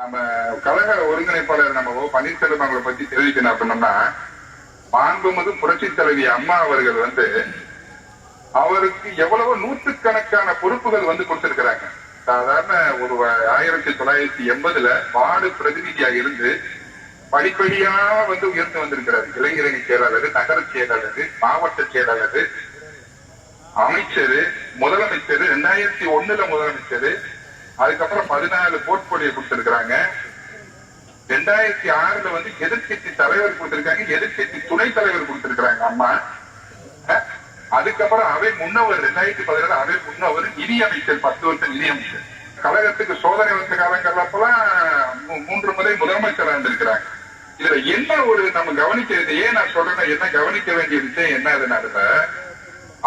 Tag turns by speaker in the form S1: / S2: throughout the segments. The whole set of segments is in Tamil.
S1: நம்ம கழக ஒருங்கிணைப்பாளர் நம்ம ஓ பன்னீர்செல்வம் அவங்களை பத்தி தெரிவிக்கணும் அப்படின்னா மாண்புமிகு புரட்சி தலைவி அம்மா அவர்கள் வந்து அவருக்கு எவ்வளவோ நூற்றுக்கணக்கான பொறுப்புகள் வந்து கொடுத்திருக்கிறாங்க. சாதாரண ஒரு வ- ஆயிரத்தி தொள்ளாயிரத்தி எண்பதுல வார்டு பிரதிநிதியாக இருந்து படிப்படியா வந்து உயர்ந்து வந்திருக்கிறார். இளைஞரணி செயலாளர் நகர செயலாளர் மாவட்ட செயலாளர் அமைச்சர் முதலமைச்சர் ரெண்டாயிரத்தி ஒண்ணுல முதலமைச்சர் அதுக்கப்புறம் பதினாலு போர்ட்போலியோ கொடுத்திருக்கிறாங்க. ரெண்டாயிரத்தி ஆறுல வந்து எதிர்கட்சி தலைவர் கொடுத்திருக்காங்க. எதிர்க்கட்சி துணைத் தலைவர் கொடுத்திருக்கிறாங்க அம்மா. அதுக்கப்புறம் அவை முன்னவர் ரெண்டாயிரத்தி பதினேழு அவை முன்னவர் நிதி அமைச்சர் பத்து வருஷம் நிதி அமைச்சர். கழகத்துக்கு சோதனை வந்த காலங்கள்ல அப்பெல்லாம் மூன்று முறை முதலமைச்சரா இருந்திருக்கிறாங்க. இதுல என்ன ஒரு நம்ம கவனிக்கிறது? ஏன் நான் சொல்றேன்னா என்ன கவனிக்க வேண்டிய விஷயம் என்ன அதனால?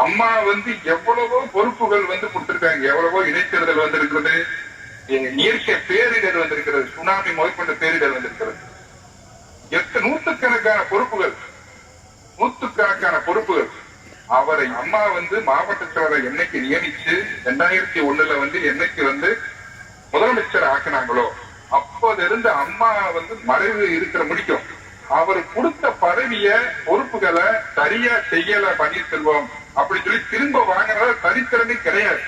S1: அம்மா வந்து எவ்வளவோ பொறுப்புகள் வந்து கொடுத்திருக்காங்க. எவ்வளவோ இடைத்தேர்தல் வந்திருக்கிறது. இயற்கை பேரிடர் வந்திருக்கிறது. சுனாமி முதற்கொண்ட பேரிடர் வந்திருக்கிறது. எத்த நூற்றுக்கணக்கான பொறுப்புகள் நூற்றுக்கணக்கான பொறுப்புகள். அவரை அம்மா வந்து மாவட்ட செயலரை என்னைக்கு நியமிச்சு ரெண்டாயிரத்தி ஒண்ணுல வந்து என்னைக்கு வந்து முதலமைச்சர் ஆக்கினாங்களோ அப்போதிருந்து அம்மா வந்து மறைவு இருக்கிற முடிக்கும். அவர் கொடுத்த பதவிய பொறுப்புகளை சரியா செய்யல பன்னீர்செல்வம். அப்படி சொல்லி திரும்ப வாங்கினத தனித்திறமை கிடையாது.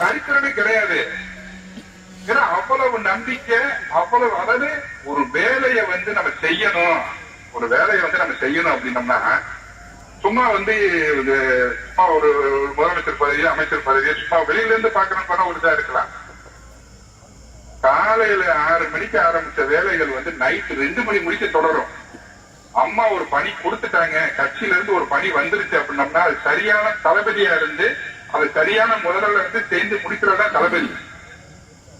S1: தனித்திறமை கிடையாது. ஏன்னா அவ்வளவு நம்பிக்கை அவ்வளவு அதாவது ஒரு வேலையை வந்து நம்ம செய்யணும். ஒரு வேலையை வந்து நம்ம செய்யணும் அப்படின்னம்னா சும்மா வந்து இது சும்மா ஒரு முதலமைச்சர் பதவி அமைச்சர் பதவி சும்மா வெளியில இருந்து பாக்கணும் போனா ஒரு இதா இருக்கலாம். காலையில ஆறு மணிக்கு ஆரம்பிச்ச வேலைகள் வந்து நைட் ரெண்டு மணி முடிக்க தொடரும். அம்மா ஒரு பணி கொடுத்துட்டாங்க. கட்சியில இருந்து ஒரு பணி வந்துருச்சு அப்படின்னம்னா அது சரியான தளபதியா இருந்து அது சரியான முதல்ல இருந்து சேர்ந்து முடிக்கிறதா தளபதி.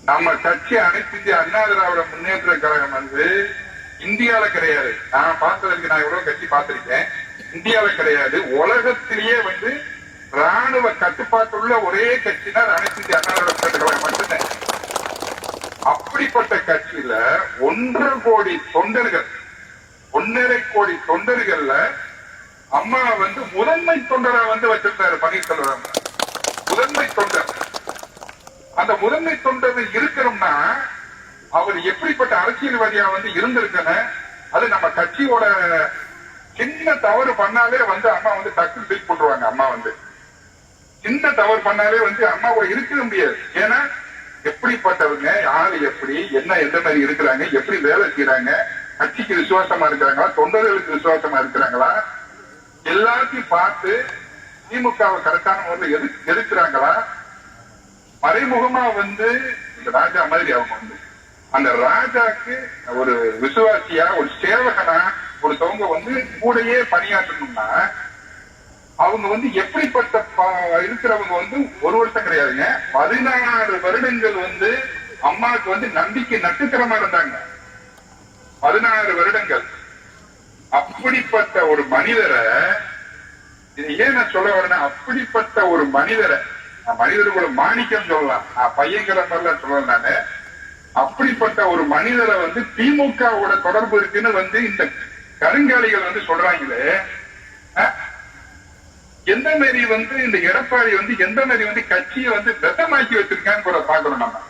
S1: நம்ம கட்சி அனைத்து இந்திய அண்ணா திராவிட முன்னேற்ற கழகம் வந்து இந்தியால கிடையாது. நான் பார்த்ததுக்கு நான் எவ்வளவு கட்சி பார்த்திருக்கேன். இந்தியால கிடையாது. உலகத்திலேயே வந்து ராணுவ கட்டுப்பாட்டுள்ள ஒரே கட்சினா அது அனைத்து இந்திய அண்ணா திராவிட முன்னேற்ற கழகம் மட்டும்தான். அப்படிப்பட்ட கட்சியில ஒன்றரை கோடி தொண்டர்கள் ஒன்னரை கோடி தொண்டர்கள்ல அம்மா வந்து முதன்மை தொண்டரா வந்து வச்சிருந்தாரு பன்னீர்செல்வம். முதன்மை தொண்டர். அந்த முதன்மை தொண்டர் இருக்கணும்னா அவர் எப்படிப்பட்ட அரசியல்வாதியா வந்து இருந்திருக்கன அது நம்ம கட்சியோட சின்ன தவறு பண்ணாலே வந்து அம்மா வந்து டக்கு பீட் பண்ணுவாங்க அம்மா வந்து. சின்ன தவறு பண்ணாலே வந்து அம்மா கூட இருக்க முடியாது. ஏன்னா எப்படிப்பட்டவங்க யாரு எப்படி என்ன எந்த மாதிரி இருக்கிறாங்க எப்படி வேலை செய்யறாங்க கட்சிக்கு விசுவாசமா இருக்கிறாங்களா? தொண்டர்களுக்கு விசுவாசமா இருக்கிறாங்களா? எல்லாத்தையும் பார்த்து திமுகவை கரெக்டான முறையில் எது எதிர்க்கிறாங்களா? மறைமுகமா வந்து இந்த ராஜா மாதிரி அவங்க வந்து அந்த ராஜாக்கு ஒரு விசுவாசியா ஒரு சேவகனா ஒருத்தவங்க வந்து கூடையே பணியாற்றணும்னா அவங்க வந்து எப்படிப்பட்ட இருக்கிறவங்க வந்து ஒரு வருஷம் கிடையாதுங்க. பதினாறு வருடங்கள் வந்து அம்மாவுக்கு வந்து நம்பிக்கை நட்டுத்தரமா இருந்தாங்க. பதினாறு வருடங்கள். அப்படிப்பட்ட ஒரு மனிதரை இது ஏன் நான் சொல்ல வரேன்னா அப்படிப்பட்ட ஒரு மனிதரை மனிதர்களோட மாணிக்கம் சொல்லலாம் நான் பையங்கிற மாதிரிலாம் சொல்லல நானு. அப்படிப்பட்ட ஒரு மனிதரை வந்து திமுகவோட தொடர்பு இருக்குன்னு வந்து இந்த கருங்காலிகள் வந்து சொல்றாங்களே அஹ், எந்த மாதிரி வந்து இந்த எடப்பாடி வந்து எந்த மாதிரி வந்து கட்சியை வந்து வெத்தமாக்கி வச்சிருக்கான்னு கூட பாக்கணும் நம்ம.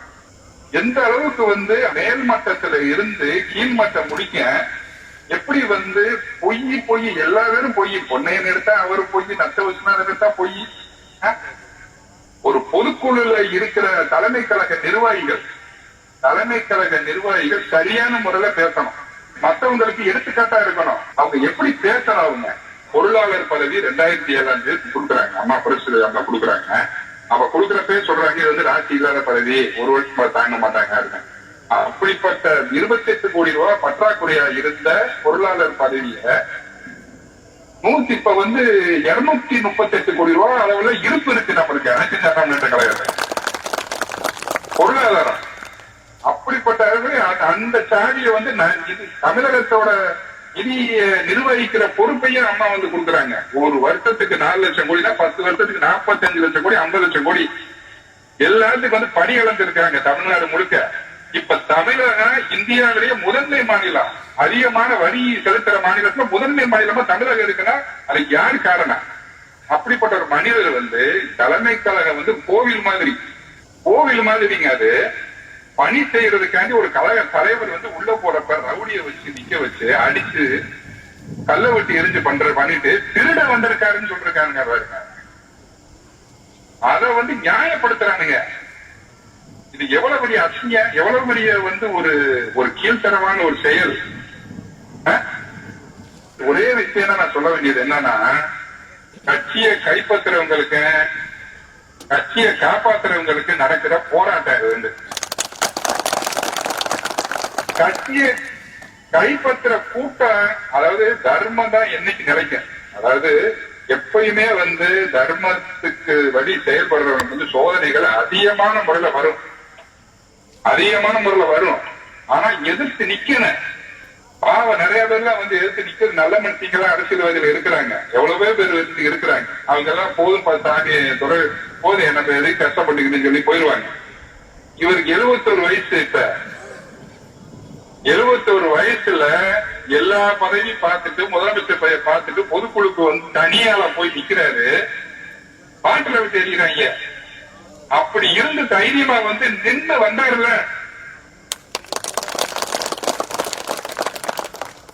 S1: எந்த அளவுக்கு வந்து மேல் மட்டத்துல இருந்து கீழ்மட்டம் முடிக்க எப்படி வந்து பொய் பொய் எல்லா பேரும் பொய். பொன்னையன் எடுத்தா அவரு பொய் நத்த விஸ்வநாதன் எடுத்தா பொய். ஒரு பொதுக்குழுல இருக்கிற தலைமை கழக நிர்வாகிகள் தலைமை கழக நிர்வாகிகள் சரியான முறையில பேசணும். மத்தவங்களுக்கு எடுத்துக்காட்டா இருக்கணும். அவங்க எப்படி பேசணும் அவங்க? பொருளாளர் பதவி ரெண்டாயிரத்தி ஏழாம் தேதி கொடுக்குறாங்க. அம்மா பரிசு அவங்க கொடுக்குறாங்க. அவ பேர் சொல்றாங்க இது வந்து ராசி இல்லாத பதவி ஒரு வருஷம் தாங்க மாட்டாங்க அப்படின்னு. அப்படிப்பட்ட இருபத்தி எட்டு கோடி ரூபாய் பற்றாக்குறையா இருந்த பொருளாளர் பதவிய நூத்தி இப்ப வந்து இருநூத்தி முப்பத்தி எட்டு கோடி ரூபாய் அளவுல இருப்பு இருக்கு நம்மளுக்கு. அனைத்து சட்டமன்ற முன்னேற்ற பொருளாதாரம். அப்படிப்பட்ட அந்த- சாதியை சாவியை வந்து தமிழகத்தோட நிதியை நிர்வகிக்கிற பொறுப்பையும் அம்மா வந்து கொடுக்குறாங்க. ஒரு வருஷத்துக்கு நாலு லட்சம் கோடினா பத்து வருஷத்துக்கு நாற்பத்தஞ்சு லட்சம் கோடி ஐம்பது லட்சம் கோடி. எல்லாத்துக்கும் வந்து பணி இழந்திருக்காங்க தமிழ்நாடு முழுக்க. இப்ப தமிழகம் இந்தியாவிலேயே முதன்மை மாநிலம். அதிகமான வரி செலுத்துற மாநிலத்துல முதன்மை மாநிலமா தமிழகம் இருக்குன்னா அதுக்கு யார் காரணம்? அப்படிப்பட்ட ஒரு மனிதர் வந்து தலைமை கழகம் வந்து கோவில் மாதிரி. கோவில் மாதிரிங்க அது பணி செய்யறதுக்காண்டி ஒரு கழக தலைவர் வந்து உள்ள போறப்ப ரவுடிய வச்சு நிக்க வச்சு அடிச்சு கல்ல வெட்டி எரிஞ்சு பண்ற பண்ணிட்டு திருட வந்திருக்காருன்னு சொல்லிருக்காருங்க பாருங்க அத வந்து நியாயப்படுத்துறானுங்க. இது எவ்வளவு பெரிய அசிங்க எவ்வளவு பெரிய வந்து ஒரு ஒரு கீழ்த்தரமான ஒரு செயல். ஒரே விஷயம் தான் நான் சொல்ல வேண்டியது என்னன்னா கட்சியை கைப்பற்றுறவங்களுக்கு கட்சியை காப்பாத்துறவங்களுக்கு நடக்கிற போராட்டம் இது வந்து. கட்சியை கைப்பற்ற கூட்டம் அதாவது தர்மம் தான் என்னைக்கு நிலைக்கும் அதாவது எப்பயுமே வந்து தர்மத்துக்கு வழி செயல்படுறவங்க வந்து சோதனைகள் அதிகமான முறையில வரும். அதிகமான முறையில வரும். ஆனா எதிர்த்து நிக்கணும் பாவம் நிறைய பேர்லாம் வந்து எதிர்த்து நிக்கிறது நல்ல மனுஷங்களா அரசியல்வாதிகள் இருக்கிறாங்க. எவ்வளவோ பேர் எதிர்த்து இருக்கிறாங்க. அவங்க எல்லாம் போதும் சாமி துறை போதும் என்ன பேரு கஷ்டப்பட்டுக்கிட்டு சொல்லி போயிருவாங்க. இவருக்கு எழுபத்தொரு வயசு இப்ப. எழுபத்தோரு வயசுல எல்லா பதவியும் பார்த்துட்டு முதலமைச்சர் பதவியை பார்த்துட்டு பொதுக்குழுக்கு வந்து தனியால போய் நிக்கிறாரு. பாட்டுல விட்டு எறிகிறாங்க அப்படி இருந்து தைரியமா வந்து நின்று வந்தாருல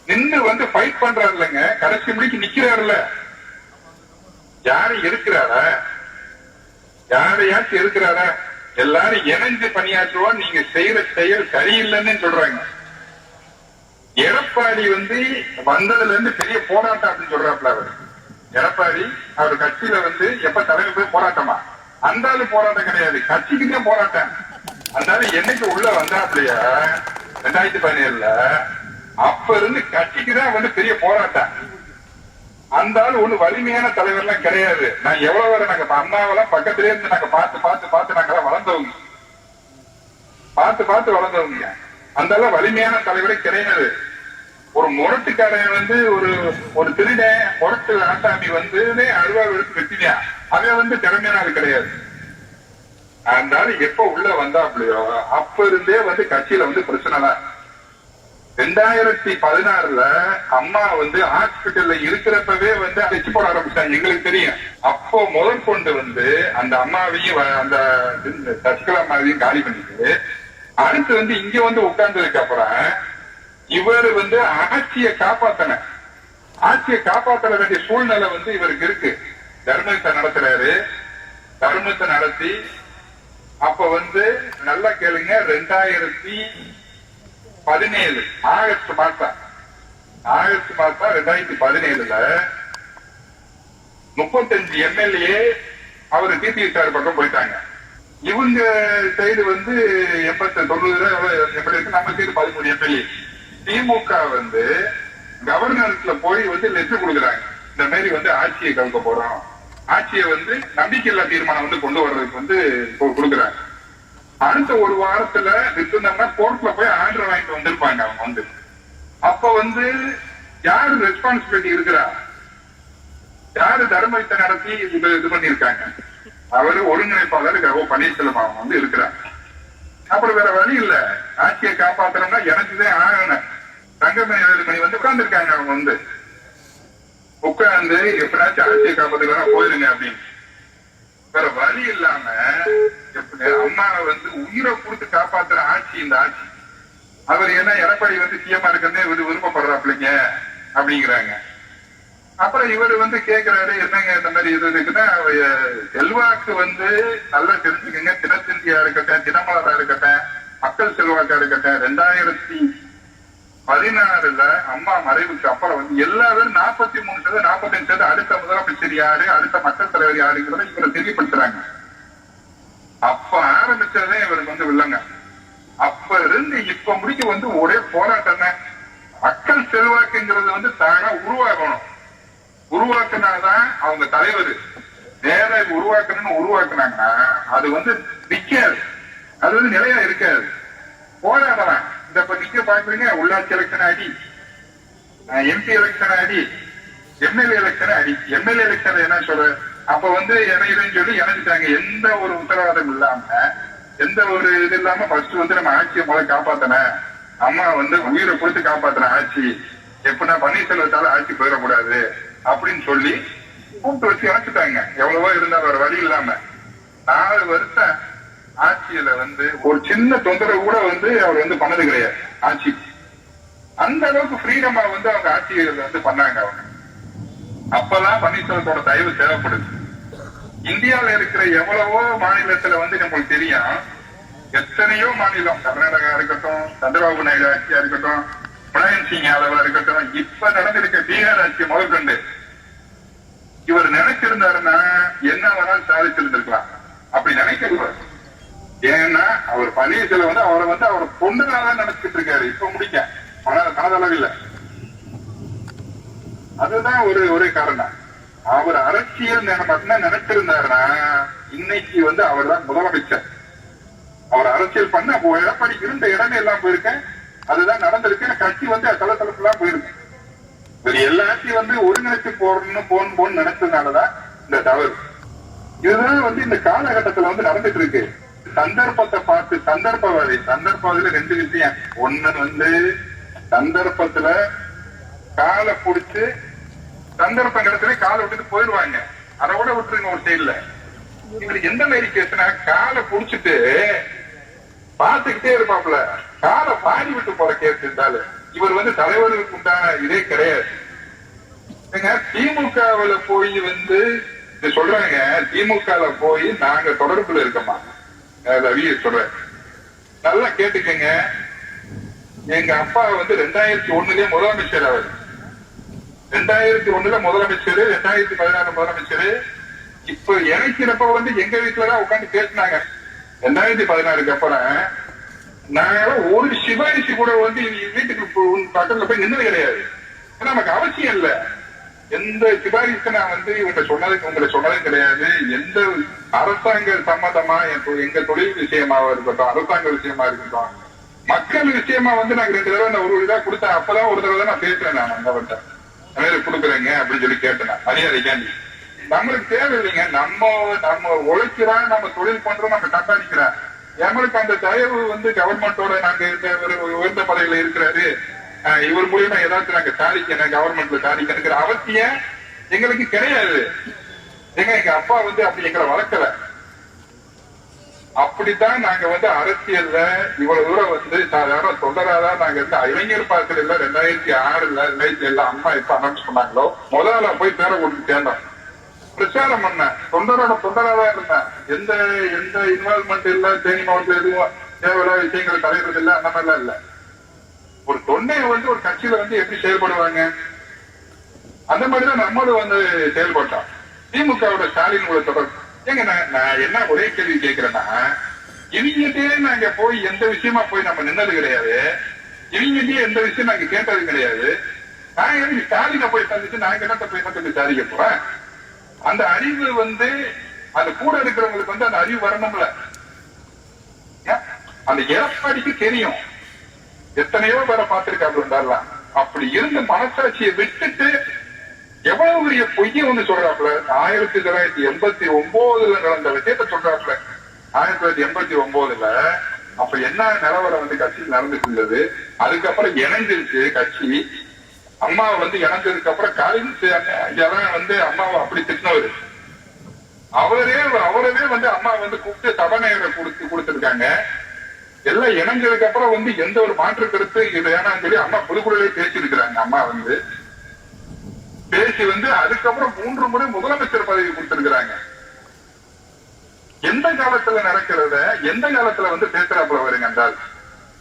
S1: நின்று வந்து ஃபைட் பண்றாருலங்க கடைசி முடிக்கு நிக்கிறாருல யாரும் இருக்கிறாரா யாரையாச்சும் இருக்கிறாரா எல்லாரும் இணைஞ்சு பணியாற்றுவோம். நீங்க செய்யற செயல் சரியில்லைன்னு சொல்றாங்க. எடப்பாடி வந்து வந்ததுல இருந்து பெரிய போராட்டம் அப்படின்னு சொல்றாப்ல அவர். எடப்பாடி அவர் கட்சியில வந்து எப்ப தலைவர் போய் போராட்டமா? அந்த ஆளு போராட்டம் கிடையாது. கட்சிக்கு தான் போராட்டம். அதனால என்னைக்கு உள்ள வந்தாப்லையா ரெண்டாயிரத்தி பதினேழுல. அப்ப இருந்து கட்சிக்கு தான் வந்து பெரிய போராட்டம். அந்த ஆள் ஒண்ணு வலிமையான தலைவர் எல்லாம் கிடையாது. நான் எவ்வளவு வர நாங்க அண்ணாவெல்லாம் பக்கத்திலே இருந்து நாங்க பார்த்து பார்த்து பார்த்து நாங்க வளர்ந்தவங்க. பார்த்து பார்த்து வளர்ந்தவங்க. அந்த அளவு வலிமையான தலைவரே கிடையாது. ஒரு முரட்டுக்காரன் வந்து ஒரு ஒரு திருடன் முரட்டு ஆட்டாமி வந்து அருவா எடுத்து அவன் வந்து திறமையான அது கிடையாது. அதனால எப்ப உள்ள வந்தாப்லையோ அப்ப இருந்தே வந்து கட்சியில வந்து பிரச்சனை தான். ரெண்டாயிரத்தி பதினாறுல அம்மா வந்து ஹாஸ்பிட்டல்ல இருக்கிறப்பவே வந்து அழைச்சு போட ஆரம்பிச்சாங்க. எங்களுக்கு தெரியும். அப்போ முதல் கொண்டு வந்து அந்த அம்மாவையும் வ- அந்த சசிகலா அம்மாவையும் காலி பண்ணிட்டு அடுத்து வந்து இங்க வந்து உட்கார்ந்ததுக்கு அப்புறம் இவர் வந்து ஆட்சியை காப்பாத்தன ஆட்சியை காப்பாற்ற வேண்டிய சூழ்நிலை வந்து இவருக்கு இருக்கு. தர்மத்தை நடத்துறாரு. தர்மத்தை நடத்தி அப்ப வந்து நல்லா கேளுங்க ரெண்டாயிரத்தி பதினேழு ஆகஸ்ட் மாசம். ஆகஸ்ட் மாசம் ரெண்டாயிரத்தி பதினேழுல முப்பத்தஞ்சு எம்எல்ஏ அவர் டிபிஎஸ்ஆர் பக்கம் போயிட்டாங்க. இவங்க சைடு வந்து எண்பத்தி தொண்ணூறு எப்படி இருக்கு நம்ம சைடு பதிமூணு எம்எல்ஏ. திமுக வந்து கவர்னர்ஸ்ல போய் வந்து லெட்டர் கொடுக்குறாங்க. இந்த மாதிரி வந்து ஆட்சியை கலக்க போறோம். ஆட்சியை வந்து நம்பிக்கையில்லா தீர்மானம் வந்து கொண்டு வர்றதுக்கு வந்து கொடுக்குறாங்க. அடுத்த ஒரு வாரத்துல விட்டுருந்தோம்னா கோர்ட்ல போய் ஆர்டர் வாங்கிட்டு வந்திருப்பாங்க அவங்க வந்து. அப்ப வந்து யாரு ரெஸ்பான்சிபிலிட்டி இருக்கிறா? யாரு தர்மத்தை நடத்தி இது இது பண்ணிருக்காங்க அவரு ஒருங்கிணைப்பாளர் கோ பன்னீர்செல்வம் அவங்க வந்து இருக்கிறாங்க. அப்புறம் வேற வழி இல்ல. ஆட்சியை காப்பாத்துறோம்னா எனக்குதான் தங்கமணி வேலுமணி வந்து உட்கார்ந்துருக்காங்க அவங்க வந்து. உட்கார்ந்து எப்படியாச்சும் ஆட்சியை காப்பாத்துக்கலாம் போயிருங்க அப்படின்னு. வேற வழி இல்லாம அம்மாவை வந்து உயிரை கொடுத்து காப்பாத்துற ஆட்சி இந்த ஆட்சி. அவர் என்ன எடப்பாடி வந்து சிஎம்ஆ இருக்கிறதே விரு- விருப்பப்படுறாப்லைங்க அப்படிங்கிறாங்க. அப்புறம் இவர் வந்து கேக்குறாரு என்னங்க இந்த மாதிரி இது இருக்குன்னா செல்வாக்கு வந்து நல்லா தெரிஞ்சுக்கங்க. தினத்தந்தியா இருக்கட்டும் தினமலரா இருக்கட்டும் மக்கள் செல்வாக்கா இருக்கட்டும் ரெண்டாயிரத்தி பதினாறுல அம்மா மறைவுக்கு அப்புறம் வந்து எல்லாரும் நாற்பத்தி மூணு சதவீதம் நாற்பத்தஞ்சு சதவீதம் அடுத்த முதலமைச்சர் யாரு அடுத்த மக்கள் தலைவர் யாருங்கிறத இவரை தெரியப்படுத்துறாங்க. அப்ப ஆரம்பிச்சதே இவருக்கு வந்து வில்லங்க. அப்ப இருந்து இப்ப முடிக்க வந்து ஒரே போராட்டம் தான். மக்கள் செல்வாக்குங்கிறது வந்து தானா உருவாகணும். உருவாக்குனாதான் அவங்க தலைவர். நேர உருவாக்கணும்னு உருவாக்குனாங்கன்னா அது வந்து நிக்காது. அது வந்து நிலையா இருக்காது. போராடலாம். இந்த இப்ப நிக்க பாக்குறீங்க. உள்ளாட்சி எலெக்ஷன் அடி. எம்பி எலெக்ஷன் அடி. எம்எல்ஏ எலெக்ஷன் அடி. எம்எல்ஏ எலெக்ஷன் என்ன சொல்ற அப்ப வந்து இணையுதுன்னு சொல்லி இணைஞ்சிட்டாங்க. எந்த ஒரு உத்தரவாதம் இல்லாம எந்த ஒரு இது இல்லாம ஃபர்ஸ்ட் வந்து நம்ம ஆட்சியை முதல்ல காப்பாத்தன அம்மா வந்து உயிரை கொடுத்து காப்பாத்தின ஆட்சி. எப்படின்னா பன்னீர்செல்வத்தால ஆட்சி போயிடக்கூடாது அப்படின்னு சொல்லி கூப்பிட்டு வச்சு இணைச்சிட்டாங்க. எவ்வளவோ இருந்தா வேற வழி இல்லாம. நாலு வருஷம் ஆட்சியில வந்து ஒரு சின்ன தொந்தரவு கூட வந்து அவர் வந்து பண்ணது கிடையாது. ஆட்சி. அந்த அளவுக்கு ஃப்ரீடமா வந்து அவங்க ஆட்சியில வந்து பண்ணாங்க அவங்க. அப்பதான் பன்னீர்செல்வத்தோட தயவு தேவைப்படுது. இந்தியாவில இருக்கிற எவ்வளவோ மாநிலத்துல வந்து நம்மளுக்கு தெரியும். எத்தனையோ மாநிலம். கர்நாடகா இருக்கட்டும் சந்திரபாபு நாயுடு ஆட்சியா இருக்கட்டும் முலாயம் சிங் யாதவா இருக்கட்டும் இப்ப நடந்திருக்க பீகார் ஆட்சி முதற்கொண்டு இவர் நினைச்சிருந்தாருன்னா என்ன வேணாலும் சாதிச்சிருந்திருக்கலாம். அப்படி நினைக்கிறவர் ஏன்னா அவர் பன்னீர்செல்வம் வந்து அவரை வந்து அவர் பொண்ணுனாதான் நினைச்சிட்டு இருக்காரு. இப்ப முடிக்க மன மனதளவில் அதுதான் ஒரு ஒரே காரணம். அவர் அரசியல் மட்டும்தான் நினைச்சிருந்தாருன்னா இன்னைக்கு வந்து அவர் தான் முதலமைச்சர். அவர் அரசியல் பண்ண அப்போ எடப்பாடி இருந்த இடமே எல்லாம் போயிருக்கேன் அதுதான் நடந்திருக்கு. கட்சி வந்து தளத்தளப்பு எல்லாம் போயிருக்கு. இவர் எல்லாத்தையும் வந்து ஒருங்கிணைச்சு போடணும் போன் போன் நினைச்சதுனாலதான் இந்த தவறு. இதுதான் வந்து இந்த காலகட்டத்துல வந்து நடந்துட்டு இருக்கு. சந்தர்ப்பத்தை பார்த்து சந்தர்ப்பவாதி. சந்தர்ப்பவாதியில ரெண்டு விஷயம். ஒண்ணு வந்து சந்தர்ப்பத்துல காலை புடிச்சு சந்தர்ப்ப நேரத்துல காலை விட்டுட்டு போயிடுவாங்க. அதை கூட விட்டுருங்க ஒரு சைடுல. இவர் எந்த மாதிரி கேஸ்னா காலை புடிச்சிட்டு பாத்துக்கிட்டே இருப்பாப்ல காலை பாடி விட்டு போற கேஸ் இருந்தாலும் இவர் வந்து தலைவர்களுக்கு உண்டான இதே கிடையாது. திமுகவுல போய் வந்து இது சொல்றாங்க திமுகல போய் நாங்க தொடர்புல இருக்கோமா? ரவியை சொல்றேன். நல்லா கேட்டுக்கங்க. எங்க அப்பா வந்து ரெண்டாயிரத்தி ஒண்ணுலயே முதலமைச்சர் அவர். ரெண்டாயிரத்தி ஒண்ணுல முதலமைச்சர் ரெண்டாயிரத்தி பதினாறு முதலமைச்சர். இப்ப இணைக்கிறப்ப வந்து எங்க வீட்டுலதான் உட்காந்து பேசினாங்க. ரெண்டாயிரத்தி பதினாறுக்கு அப்புறம் நாங்களாம் ஒரு சிபாரிசு கூட வந்து இவங்க வீட்டுக்கு பக்கத்துல போய் நின்னது கிடையாது. நமக்கு அவசியம் இல்ல. எந்த சிபாரிசு நான் வந்து இவங்க சொன்னதுக்கு உங்களை சொன்னதும் கிடையாது. எந்த அரசாங்க சம்பந்தமா என் எங்க தொழில் விஷயமாவா இருக்கட்டும் அரசாங்க விஷயமா இருக்கட்டும் மக்கள் விஷயமா வந்து நாங்க ரெண்டு தடவை நான் ஒரு இதா கொடுத்தேன். அப்பதான் ஒரு தடவை தான் நான் பேசுறேன் நான் அங்கவர்கிட்ட வேலை கொடுக்குறேங்க அப்படின்னு சொல்லி கேட்டேன் நான். மரியாதைக்காண்டி. நம்மளுக்கு தேவையில்லைங்க. நம்ம நம்ம உழைக்கிறா நம்ம தொழில் பண்றோம் நம்ம கண்காணிக்கிறோம் எங்களுக்கு அந்த தயவு வந்து கவர்மெண்டோட நாங்க இருந்த உயர்ந்த பதவியில இருக்கிறாரு இவர் மூலியமா ஏதாச்சும் நாங்க சாதிக்கணும் கவர்மெண்ட்ல சாதிக்கணுங்கிற அவசியம் எங்களுக்கு கிடையாது. ஏங்க எங்க அப்பா வந்து அப்படி எங்களை வளர்க்கல. அப்படித்தான் நாங்க வந்து அரசியல்ல இவ்வளவு தூரம் வந்து சாதாரண தொண்டராதான் நாங்க வந்து இளைஞர் இல்ல ரெண்டாயிரத்தி ஆறுல ரெண்டாயிரத்தி ஏழுல அம்மா எப்ப அனௌன்ஸ் பண்ணாங்களோ முதல்ல போய் பேரை கொடுத்து சேர்ந்தோம் பிரச்சாரம் பண்ண தொண்டரோட தொண்டராதான் இருந்தேன். எந்த எந்த இன்வால்மெண்ட் இல்ல தேனி மாவட்டத்துல எதுவும் தேவையில்ல விஷயங்கள் தலையிறது இல்ல அந்த மாதிரிலாம் இல்ல. ஒரு தொண்டை வந்து ஒரு கட்சியில வந்து எப்படி செயல்படுவாங்க? அந்த மாதிரிதான் நம்மளும் வந்து செயல்பட்டோம். திமுகவோட ஸ்டாலின் உள்ள தொடர்பு ஏங்க நான் நான் என்ன ஒரே கேள்வி கேட்கிறேன்னா இவங்கிட்டே நாங்க போய் எந்த விஷயமா போய் நம்ம நின்னது கிடையாது. இவங்கிட்டே எந்த விஷயம் நாங்க கேட்டது கிடையாது. நான் எனக்கு ஸ்டாலினை போய் சந்திச்சு நாங்க என்ன போய் என்னத்த விசாரிக்க போறேன். அந்த அறிவு வந்து அந்த கூட இருக்கிறவங்களுக்கு வந்து அந்த அறிவு வரணும்ல. ஏன்? அந்த எடப்பாடிக்கு தெரியும். எத்தனையோ பேரை பார்த்திருக்காரு இருந்தாரலாம் அப்படி இருந்து மனசாட்சியை விட்டுட்டு எவ்வளவு பெரிய பொய்ய ஒண்ணு சொல்றாப்புல? ஆயிரத்தி தொள்ளாயிரத்தி எண்பத்தி ஒன்பதுல நடந்த விஷயத்த சொல்றாப்புல. ஆயிரத்தி தொள்ளாயிரத்தி எண்பத்தி ஒன்பதுல அப்ப என்ன நிலவரம் வந்து கட்சியில் நடந்துட்டு இருந்தது? அதுக்கப்புறம் இணைஞ்சிருச்சு கட்சி. அம்மாவை வந்து இணைஞ்சதுக்கு அப்புறம் காலேஜ் ஐயாதான் வந்து அம்மாவை அப்படி திட்டினவர். அவரே அவரவே வந்து அம்மா வந்து கூப்பிட்டு சபாநாயகரை கொடுத்து கொடுத்துருக்காங்க. எல்லாம் இணைஞ்சதுக்கு அப்புறம் வந்து எந்த ஒரு மாற்று கருத்து இது சொல்லி அம்மா புதுக்குழுவே பேசியிருக்கிறாங்க அம்மா வந்து. பேசி வந்து அதுக்கப்புறம் மூன்று முறை முதலமைச்சர் பதவி கொடுத்திருக்கிறாங்க. எந்த காலத்துல நடக்கிறத எந்த காலத்துல வந்து பேசுறாப்புல வருங்க என்றால்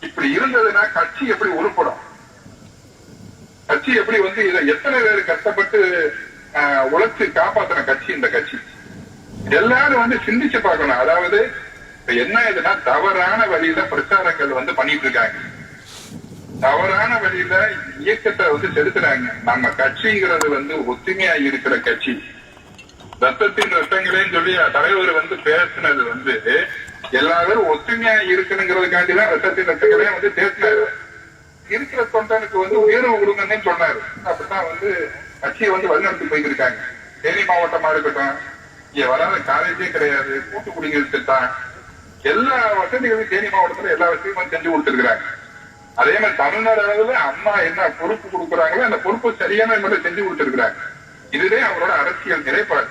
S1: இப்படி இருந்ததுன்னா கட்சி எப்படி உருப்படும்? கட்சி எப்படி வந்து இதை எத்தனை பேர் கஷ்டப்பட்டு உழைச்சு காப்பாத்தின கட்சி இந்த கட்சி? எல்லாரும் வந்து சிந்திச்சு பார்க்கணும். அதாவது இப்ப என்ன இதுன்னா தவறான வழியில பிரச்சாரங்கள் வந்து பண்ணிட்டு இருக்காங்க தவறான வழியில இயக்கத்தை வந்து செலுத்துறாங்க. நம்ம கட்சிங்கிறது வந்து ஒத்துமையா இருக்கிற கட்சி. ரத்தத்தின் ரத்தங்களேன்னு சொல்லி தலைவர் வந்து பேசினது வந்து எல்லாரும் ஒத்துமையா இருக்கணுங்கிறதுக்காண்டி தான் ரத்தத்தின் ரத்தங்களே வந்து பேசினாரு. இருக்கிற தொண்டனுக்கு வந்து உயர்வு கொடுங்கன்னு சொன்னாரு. அப்படித்தான் வந்து கட்சியை வந்து வழிநடத்தி போயிட்டு இருக்காங்க தேனி மாவட்டமா இருக்கட்டும் இங்க வராத காலேஜே கிடையாது. கூட்டு குடிநீர் திட்டம் எல்லா வசதிகளும் தேனி மாவட்டத்துல எல்லா வசதியும் செஞ்சு கொடுத்துருக்காங்க அதே மாதிரி தமிழ்நாடு அளவுல அம்மா என்ன பொறுப்பு கொடுக்குறாங்களோ அந்த பொறுப்பு சரியான முறையில் செஞ்சு கொடுத்துருக்காங்க இதுவே அவரோட அரசியல் நிலைப்பாடு.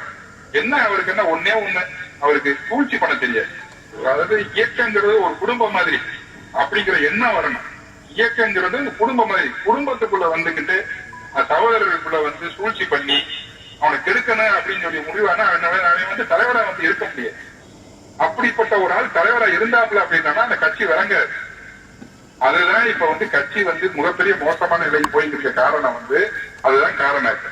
S1: என்ன அவருக்கு என்ன ஒன்னே ஒண்ணு அவருக்கு சூழ்ச்சி பண்ண தெரியாது. அதாவது இயக்கங்கிறது ஒரு குடும்பம் மாதிரி. அப்படிங்கிற எண்ணம் வரணும். இயக்கங்கிறது குடும்பம் மாதிரி. குடும்பத்துக்குள்ள வந்துகிட்டு அந்த சகோதரர்களுக்குள்ள வந்து சூழ்ச்சி பண்ணி அவனை கெடுக்கணும் அப்படின்னு சொல்லி முடிவானா அவன் வந்து தலைவரா வந்து இருக்க முடியாது. அப்படிப்பட்ட ஒரு ஆள் தலைவரா இருந்தாப்புல அப்படின்னா அந்த கட்சி விளங்காது. அதுதான் இப்ப வந்து கட்சி வந்து மிகப்பெரிய மோசமான நிலைக்கு போயிட்டு இருக்க காரணம் வந்து அதுதான் காரணம் இப்ப.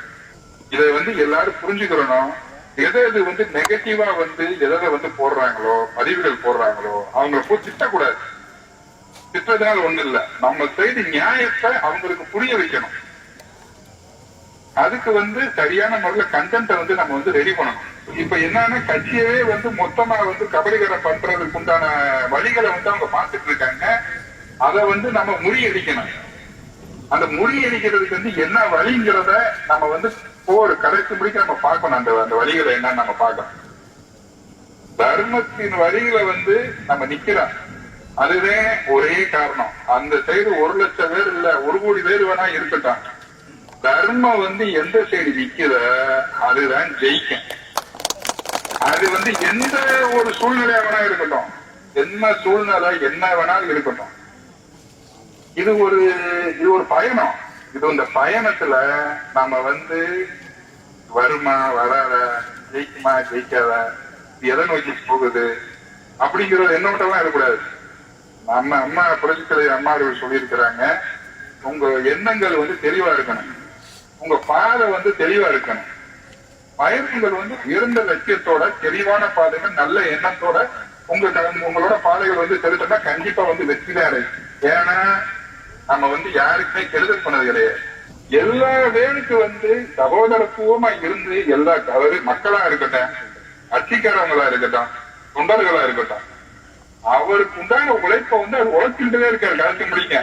S1: இதை வந்து எல்லாரும் புரிஞ்சுக்கிறணும் எதை எது வந்து நெகட்டிவா வந்து எதை எதை வந்து போடுறாங்களோ பதிவுகள் போடுறாங்களோ அவங்களை போய் திட்டக்கூடாது. திட்டதுனால ஒண்ணு இல்ல. நம்ம செய்தி நியாயத்தை அவங்களுக்கு புரிய வைக்கணும். அதுக்கு வந்து சரியான முறையில கண்டென்ட்டை வந்து நம்ம வந்து ரெடி பண்ணணும். இப்ப என்னன்னா கட்சியவே வந்து மொத்தமா வந்து கபடிகரை பண்றதுக்கு உண்டான வழிகளை வந்து அவங்க பார்த்துட்டு இருக்காங்க. அதை வந்து நம்ம முறியடிக்கணும். அந்த முறியடிக்கிறதுக்கு வந்து என்ன வழிங்கிறத நம்ம வந்து போர் கடைசி முடிக்க நம்ம பார்க்கணும். அந்த அந்த வழிகளை என்னன்னு நம்ம பார்க்கணும். தர்மத்தின் வழிகளை வந்து நம்ம நிக்கிறோம். அதுதான் ஒரே காரணம். அந்த சைடு ஒரு லட்சம் பேர் இல்ல ஒரு கோடி பேர் வேணா இருக்கட்டும். தர்மம் வந்து எந்த சைடு நிக்கிற அதுதான் ஜெயிக்கும். அது வந்து எந்த ஒரு சூழ்நிலையா வேணா இருக்கட்டும். என்ன சூழ்நிலை என்ன வேணாலும் இருக்கட்டும். இது ஒரு இது ஒரு பயணம். இது இந்த பயணத்துல நம்ம வந்து வருமா வராத ஜெயிக்குமா ஜெயிக்காத இது எதை நோக்கி போகுது அப்படிங்கிற எண்ணோட்டம்லாம் இருக்கக்கூடாது. நம்ம அம்மா புரட்சித்தலை அம்மா அவர்கள் சொல்லியிருக்கிறாங்க உங்க எண்ணங்கள் வந்து தெளிவா இருக்கணும். உங்க பாதை வந்து தெளிவா இருக்கணும். பயணிகள் வந்து உயர்ந்த லட்சியத்தோட தெளிவான பாதைகள் நல்ல எண்ணத்தோட உங்க உங்களோட பாதைகள் வந்து செலுத்தினா கண்டிப்பா வந்து வெற்றி தான் ஏன்னா நம்ம வந்து யாருக்குமே கெடுதல் பண்ணது கிடையாது. எல்லா வேலுக்கு வந்து சகோதரத்துவமா இருந்து எல்லா அதாவது மக்களா இருக்கட்டும் கட்சிக்காரவங்களா இருக்கட்டும் தொண்டர்களா இருக்கட்டும் அவருக்கு உண்டான உழைப்ப வந்து அவர் உழைச்சுட்டே இருக்காரு கடைசி முடிக்க.